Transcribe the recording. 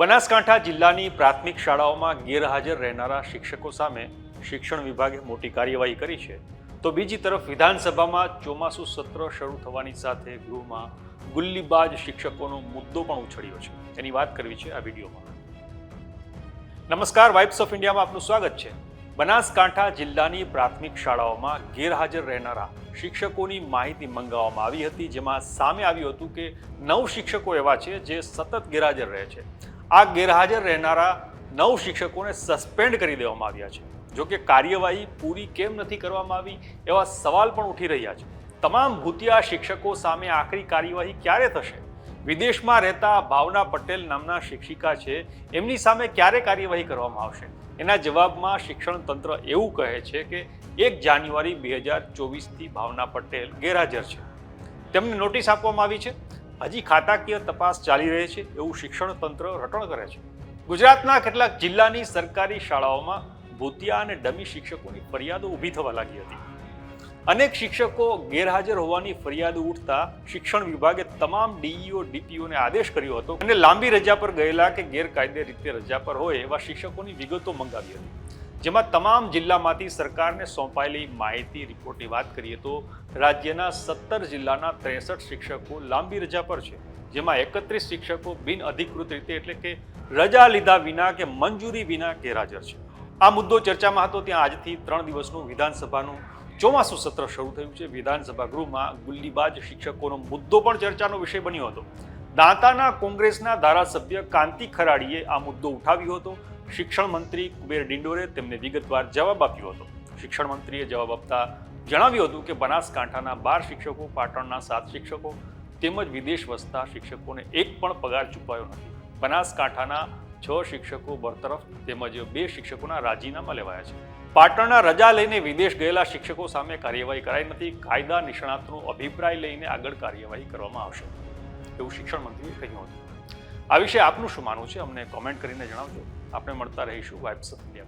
બનાસકાંઠા જિલ્લાની પ્રાથમિક શાળાઓમાં ગેરહાજર રહેનારા શિક્ષકો સામે શિક્ષણ વિભાગે મોટી કાર્યવાહી કરી છે. તો બીજી તરફ વિધાનસભામાં ચોમાસુ સત્ર શરૂ થવાની સાથે ગૃહમાં ગુલ્લીબાજ શિક્ષકોનો મુદ્દો પણ ઉછળ્યો છે. એની વાત કરવી છે આ વિડીયોમાં. નમસ્કાર, વાઇબ્સ ઓફ ઇન્ડિયામાં આપનું સ્વાગત છે. બનાસકાંઠા જિલ્લાની પ્રાથમિક શાળાઓમાં ગેરહાજર રહેનારા શિક્ષકોની માહિતી મંગાવવામાં આવી હતી, જેમાં સામે આવ્યું હતું કે નવ શિક્ષકો એવા છે જે સતત ગેરહાજર રહે છે. આ ગેરહાજર રહેનારા નવ શિક્ષકોને સસ્પેન્ડ કરી દેવામાં આવ્યા છે. જો કે કાર્યવાહી પૂરી કેમ નથી કરવામાં આવી એવા સવાલ પણ ઉઠી રહ્યા છે. તમામ ભૂતિયા શિક્ષકો સામે આખરી કાર્યવાહી ક્યારે થશે? વિદેશમાં રહેતા ભાવના પટેલ નામના શિક્ષિકા છે. એમની સામે ક્યારે કાર્યવાહી કરવામાં આવશે? એના જવાબમાં શિક્ષણ તંત્ર એવું કહે છે કે એક જાન્યુઆરી બે હજાર ચોવીસથી ભાવના પટેલ ગેરહાજર છે. તેમને નોટિસ આપવામાં આવી છે? હજી ખાતાકીય તપાસ ચાલી રહી છે એવું શિક્ષણ તંત્ર રટણ કરે છે. ગુજરાતના કેટલાક જિલ્લાની સરકારી શાળાઓમાં ભૂતિયા અને ડમી શિક્ષકોની ફરિયાદો ઊભી થવા લાગી હતી. અનેક શિક્ષકો ગેરહાજર હોવાની ફરિયાદો ઉઠતા શિક્ષણ વિભાગે તમામ ડીઈઓ, ડીપીઓને આદેશ કર્યો હતો અને લાંબી રજા પર ગયેલા કે ગેરકાયદે રીતે રજા પર હોય એવા શિક્ષકોની વિગતો મંગાવી હતી. જેમાં તમામ જિલ્લામાંથી સરકારને સોંપાયેલી માહિતી, રિપોર્ટની વાત કરીએ તો રાજ્યના સત્તર જિલ્લાના ત્રેસઠ શિક્ષકો લાંબી રજા પર છે, જેમાં એકત્રીસ શિક્ષકો બિન અધિકૃત રીતે એટલે કે રજા લીધા વિના કે મંજૂરી વિના ગેરહાજર છે. આ મુદ્દો ચર્ચામાં હતો, ત્યાં આજથી ત્રણ દિવસનું વિધાનસભાનું ચોમાસું સત્ર શરૂ થયું છે. વિધાનસભા ગૃહમાં ગુલ્લીબાજ શિક્ષકોનો મુદ્દો પણ ચર્ચાનો વિષય બન્યો હતો. દાંતાના કોંગ્રેસના ધારાસભ્ય કાંતિ ખરાડીએ આ મુદ્દો ઉઠાવ્યો હતો. શિક્ષણ મંત્રી કુબેર ડિંડોરે તેમને વિગતવાર જવાબ આપ્યો હતો. શિક્ષણ મંત્રીએ જવાબ આપતા જણાવ્યું હતું કે બનાસકાંઠાના બાર શિક્ષકો, પાટણના સાત શિક્ષકો તેમજ વિદેશ વસતા શિક્ષકોને એક પણ પગાર ચૂકવાયો નથી. બનાસકાંઠાના છ શિક્ષકો બરતરફ તેમજ બે શિક્ષકોના રાજીનામા લેવાયા છે. પાટણના રજા લઈને વિદેશ ગયેલા શિક્ષકો સામે કાર્યવાહી કરાઈ નથી. કાયદા નિષ્ણાતનો અભિપ્રાય લઈને આગળ કાર્યવાહી કરવામાં આવશે. એવું શિક્ષણ મંત્રીએ કહ્યું હતું. આ વિશે આપનું શું માનવું છે? અમને કોમેન્ટ કરીને જણાવજો. આપણે મળતા રહીશું વાઇબ્સ ઓફ ઇન્ડિયા